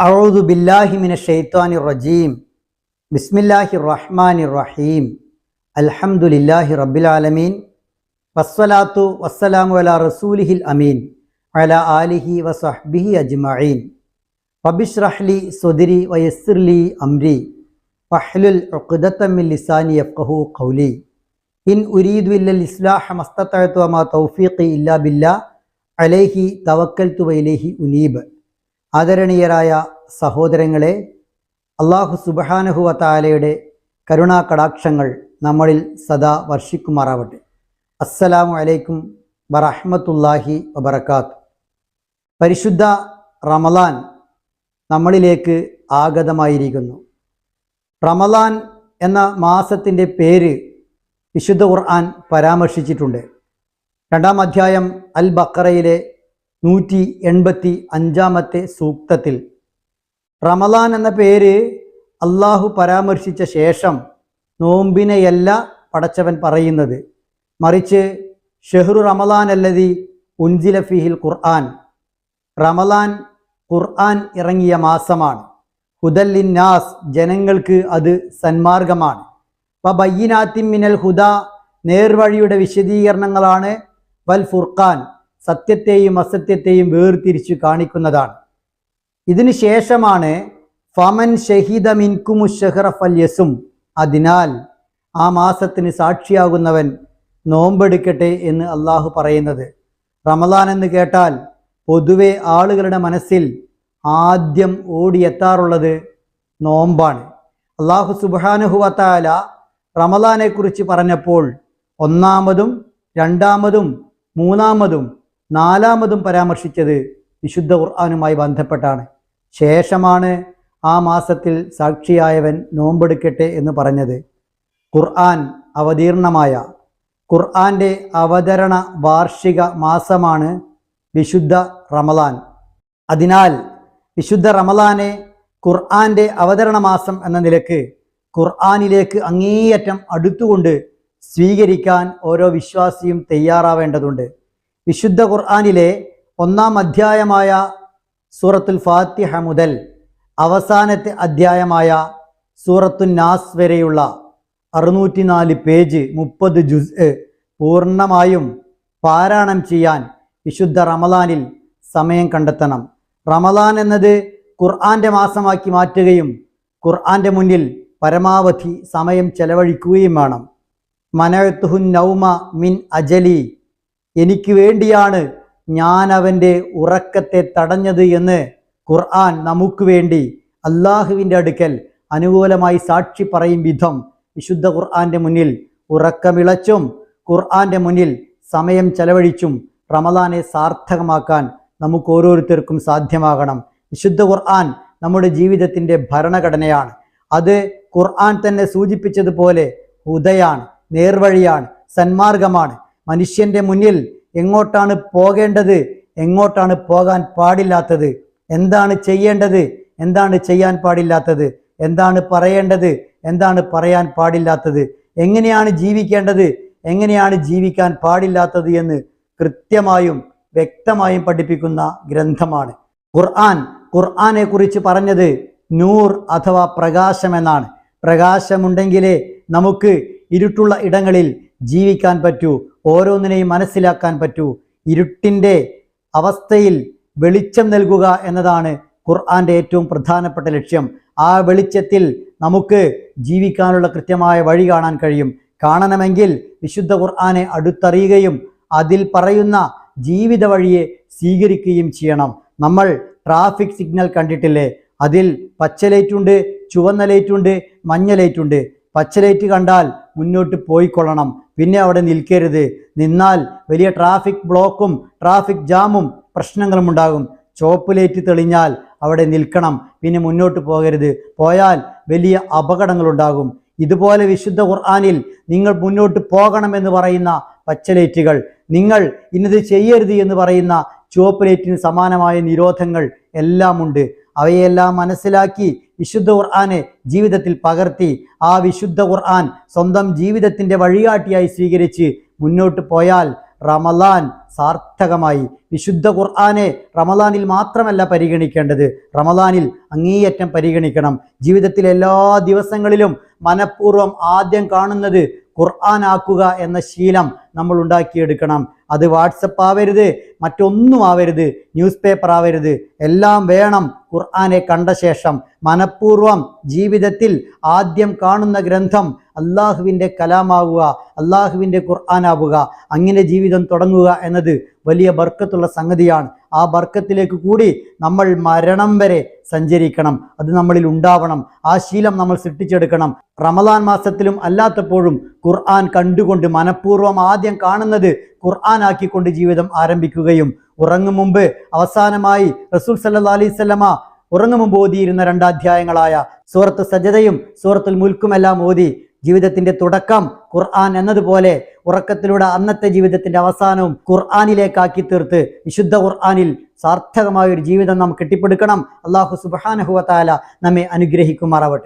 അഴുതു ബില്ലാഹിമിന ഷെയ്ത്താനി റജീം. ബിസ്മില്ലാഹി റഹ്മാനി റഹീം. അൽഹംദുലില്ലാഹി റബ്ബിലാലമീൻ വസ്സലാത്തു വസ്സലാമു അല റസൂലിഹിൽ അമീൻ. അല ആലിഹി വസഹ്ബിഹി അജ്മഈൻ. റബിഷ്റഹ്ലി സുദിരി വയസ്സിർലി അംരി. വഹ്ലുൽ ഉഖ്ദത്തമിൻ ലിസാനി യഫ്ഖഹു ഖൗലി. ഇൻ ഉരീദു ഇല്ലൽ ഇസ്ലാഹ മസ്തത്തഅത്തു വമാ തൗഫീഖി ഇല്ലാ ബില്ലാ. അലൈഹി തവക്കൽതു വഇലൈഹി ഉനീബ്. ആദരണീയരായ സഹോദരങ്ങളെ അള്ളാഹു സുബഹാനഹുവ താലയുടെ കരുണാ കടാക്ഷങ്ങൾ നമ്മളിൽ സദാ വർഷിക്കുമാറാവട്ടെ. അസ്സലാമു അലൈക്കും വറഹ്മത്തുള്ളാഹി വബർക്കാത്ത് പരിശുദ്ധ റമലാൻ നമ്മളിലേക്ക് ആഗതമായിരിക്കുന്നു. റമലാൻ എന്ന മാസത്തിന്റെ പേര് വിശുദ്ധ ഖുർആൻ പരാമർശിച്ചിട്ടുണ്ട്. രണ്ടാം അധ്യായം അൽ ബക്കറയിലെ നൂറ്റി എൺപത്തി അഞ്ചാമത്തെ സൂക്തത്തിൽ. റമലാൻ എന്ന പേര് അള്ളാഹു പരാമർശിച്ച ശേഷം നോമ്പിനെയല്ല പടച്ചവൻ പറയുന്നത്. മറിച്ച് ഷെഹ്റു റമലാൻ അല്ലതി ഉൻജില ഫിഹിൽ ഖുർആൻ. റമലാൻ ഖുർആൻ ഇറങ്ങിയ മാസമാണ്. ഹുദല്ലിൻ നാസ് ജനങ്ങൾക്ക് അത് സന്മാർഗമാണ്. ബയ്യനാത്തിൻ മിനൽ ഹുദ നേർവഴിയുടെ വിശദീകരണങ്ങളാണ്. വൽ ഫുർഖാൻ സത്യത്തെയും അസത്യത്തെയും വേർതിരിച്ചു കാണിക്കുന്നതാണ്. ഇതിനു ശേഷമാണ് ഫമൻ ഷഹീദ മിൻകുമു ഷഹറ യസും അതിനാൽ ആ മാസത്തിന് സാക്ഷിയാകുന്നവൻ നോമ്പെടുക്കട്ടെ എന്ന് അള്ളാഹു പറയുന്നത്. റമദാൻ എന്ന് കേട്ടാൽ പൊതുവെ ആളുകളുടെ മനസ്സിൽ ആദ്യം ഓടിയെത്താറുള്ളത് നോമ്പാണ്. അള്ളാഹു സുബാനുഹുവത്താല റമദാനെക്കുറിച്ച് പറഞ്ഞപ്പോൾ ഒന്നാമതും രണ്ടാമതും മൂന്നാമതും നാലാമതും പരാമർശിച്ചത് വിശുദ്ധ ഖുർആാനുമായി ബന്ധപ്പെട്ടാണ്. ശേഷമാണ് ആ മാസത്തിൽ സാക്ഷിയായവൻ നോമ്പെടുക്കട്ടെ എന്ന് പറഞ്ഞത്. ഖുർആൻ അവതീർണമായ ഖുർആന്റെ അവതരണ വാർഷിക മാസമാണ് വിശുദ്ധ റമലാൻ. അതിനാൽ വിശുദ്ധ റമലാനെ ഖുർആന്റെ അവതരണ മാസം എന്ന നിലയ്ക്ക് ഖുർആാനിലേക്ക് അങ്ങേയറ്റം അടുത്തുകൊണ്ട് സ്വീകരിക്കാൻ ഓരോ വിശ്വാസിയും തയ്യാറാവേണ്ടതുണ്ട്. വിശുദ്ധ ഖുർആാനിലെ ഒന്നാം അധ്യായമായ സൂറത്തുൽ ഫാത്തിഹ മുതൽ അവസാനത്തെ അധ്യായമായ സൂറത്തു നാസ് വരെയുള്ള അറുന്നൂറ്റിനാല് പേജ് മുപ്പത് ജുസ് പൂർണമായും പാരായണം ചെയ്യാൻ വിശുദ്ധ റമലാനിൽ സമയം കണ്ടെത്തണം. റമലാൻ എന്നത് ഖുർആന്റെ മാസമാക്കി മാറ്റുകയും ഖുർആന്റെ മുന്നിൽ പരമാവധി സമയം ചെലവഴിക്കുകയും വേണം. മനത്തുഹുൻ നൗമ മിൻ അജലി എനിക്ക് വേണ്ടിയാണ് ഞാൻ അവന്റെ ഉറക്കത്തെ തടഞ്ഞത് എന്ന് ഖുർആൻ നമുക്ക് വേണ്ടി അള്ളാഹുവിന്റെ അടുക്കൽ അനുകൂലമായി സാക്ഷി പറയും വിധം വിശുദ്ധ ഖുർആന്റെ മുന്നിൽ ഉറക്കമിളച്ചും ഖുർആന്റെ മുന്നിൽ സമയം ചെലവഴിച്ചും റമദാനെ സാർത്ഥകമാക്കാൻ നമുക്ക് ഓരോരുത്തർക്കും സാധ്യമാകണം. വിശുദ്ധ ഖുർആൻ നമ്മുടെ ജീവിതത്തിന്റെ ഭരണഘടനയാണ്. അത് ഖുർആൻ തന്നെ സൂചിപ്പിച്ചതുപോലെ ഹുദയാണ് നേർവഴിയാണ് സന്മാർഗമാണ്. മനുഷ്യന്റെ മുന്നിൽ എങ്ങോട്ടാണ് പോകേണ്ടത്? എങ്ങോട്ടാണ് പോകാൻ പാടില്ലാത്തത്? എന്താണ് ചെയ്യേണ്ടത്? എന്താണ് ചെയ്യാൻ പാടില്ലാത്തത്? എന്താണ് പറയേണ്ടത്? എന്താണ് പറയാൻ പാടില്ലാത്തത്? എങ്ങനെയാണ് ജീവിക്കേണ്ടത്? എങ്ങനെയാണ് ജീവിക്കാൻ പാടില്ലാത്തത് എന്ന് കൃത്യമായും വ്യക്തമായും പഠിപ്പിക്കുന്ന ഗ്രന്ഥമാണ്. ഖുർആൻ ഖുർആനെ കുറിച്ച് പറഞ്ഞത് നൂർ അഥവാ പ്രകാശം എന്നാണ്. പ്രകാശമുണ്ടെങ്കിലേ നമുക്ക് ഇരുട്ടുള്ള ഇടങ്ങളിൽ ജീവിക്കാൻ പറ്റൂ ഓരോന്നിനെയും മനസ്സിലാക്കാൻ പറ്റൂ. ഇരുട്ടിന്റെ അവസ്ഥയിൽ വെളിച്ചം നൽകുക എന്നതാണ് ഖുർആന്റെ ഏറ്റവും പ്രധാനപ്പെട്ട ലക്ഷ്യം. ആ വെളിച്ചത്തിൽ നമുക്ക് ജീവിക്കാനുള്ള കൃത്യമായ വഴി കാണാൻ കഴിയും. കാണണമെങ്കിൽ വിശുദ്ധ ഖുർആനെ അടുത്തറിയുകയും അതിൽ പറയുന്ന ജീവിത വഴിയെ സ്വീകരിക്കുകയും ചെയ്യണം. നമ്മൾ ട്രാഫിക് സിഗ്നൽ കണ്ടിട്ടില്ലേ? അതിൽ പച്ച ലൈറ്റുണ്ട് ചുവന്ന ലൈറ്റുണ്ട് മഞ്ഞ ലൈറ്റുണ്ട്. പച്ച ലൈറ്റ് കണ്ടാൽ മുന്നോട്ട് പോയിക്കൊള്ളണം. പിന്നെ അവിടെ നിൽക്കരുത്. നിന്നാൽ വലിയ ട്രാഫിക് ബ്ലോക്കും ട്രാഫിക് ജാമും പ്രശ്നങ്ങളും ഉണ്ടാകും. ചുവപ്പ് ലൈറ്റ് തെളിഞ്ഞാൽ അവിടെ നിൽക്കണം. പിന്നെ മുന്നോട്ട് പോകരുത്. പോയാൽ വലിയ അപകടങ്ങളുണ്ടാകും ഇതുപോലെ വിശുദ്ധ ഖുർആാനിൽ നിങ്ങൾ മുന്നോട്ട് പോകണമെന്ന് പറയുന്ന പച്ചലേറ്റുകൾ നിങ്ങൾ ഇന്നത് ചെയ്യരുത് എന്ന് പറയുന്ന ചുവപ്പ് ലൈറ്റിന് സമാനമായ നിരോധങ്ങൾ എല്ലാം ഉണ്ട് അവയെല്ലാം മനസ്സിലാക്കി വിശുദ്ധ ഖുർആാനെ ജീവിതത്തിൽ പകർത്തി ആ വിശുദ്ധ ഖുർആൻ സ്വന്തം ജീവിതത്തിന്റെ വഴികാട്ടിയായി സ്വീകരിച്ച് മുന്നോട്ട് പോയാൽ റമലാൻ സാർത്ഥകമായി. വിശുദ്ധ ഖുർആാനെ റമലാനിൽ മാത്രമല്ല പരിഗണിക്കേണ്ടത്. റമലാനിൽ അങ്ങേയറ്റം പരിഗണിക്കണം. ജീവിതത്തിലെ എല്ലാ ദിവസങ്ങളിലും മനഃപൂർവം ആദ്യം കാണുന്നത് ഖുർആൻ ആക്കുക എന്ന ശീലം നമ്മൾ ഉണ്ടാക്കിയെടുക്കണം. അത് വാട്സപ്പ് ആവരുത് മറ്റൊന്നും ആവരുത് ന്യൂസ് പേപ്പർ ആവരുത്. എല്ലാം വേണം ഖുർആനെ കണ്ട ശേഷം. മനഃപൂർവം ജീവിതത്തിൽ ആദ്യം കാണുന്ന ഗ്രന്ഥം അള്ളാഹുവിന്റെ കലാമാവുക അള്ളാഹുവിന്റെ ഖുർആനാവുക അങ്ങനെ ജീവിതം തുടങ്ങുക എന്നത് വലിയ ബർക്കത്തുള്ള സംഗതിയാണ്. ആ ബർക്കത്തിലേക്ക് കൂടി നമ്മൾ മരണം വരെ സഞ്ചരിക്കണം. അത് നമ്മളിൽ ഉണ്ടാവണം. ആ ശീലം നമ്മൾ സൃഷ്ടിച്ചെടുക്കണം. റമദാൻ മാസത്തിലും അല്ലാത്തപ്പോഴും ഖുർആൻ കണ്ടുകൊണ്ട് മനഃപൂർവം ആദ്യം കാണുന്നത് ഖുർആൻ ആക്കിക്കൊണ്ട് ജീവിതം ആരംഭിക്കുകയും ഉറങ്ങും മുമ്പ് അവസാനമായി റസൂൽ സല്ലാ അലൈവല്ലമ ഉറങ്ങും മുമ്പ് ഓതിയിരുന്ന രണ്ടാധ്യായങ്ങളായ സൂറത്ത് സജതയും സൂറത്തുൽ മുൽക്കുമെല്ലാം ഓതി ജീവിതത്തിന്റെ തുടക്കം ഖുർആൻ എന്നതുപോലെ ഉറക്കത്തിലൂടെ അന്നത്തെ ജീവിതത്തിന്റെ അവസാനവും ഖുർആാനിലേക്കാക്കി തീർത്ത് വിശുദ്ധ ഖുർആാനിൽ സാർത്ഥകമായ ഒരു ജീവിതം നാം കെട്ടിപ്പടുക്കണം. അള്ളാഹു സുബാനഹുവ താല നമ്മെ അനുഗ്രഹിക്കുമാറാവട്ടെ.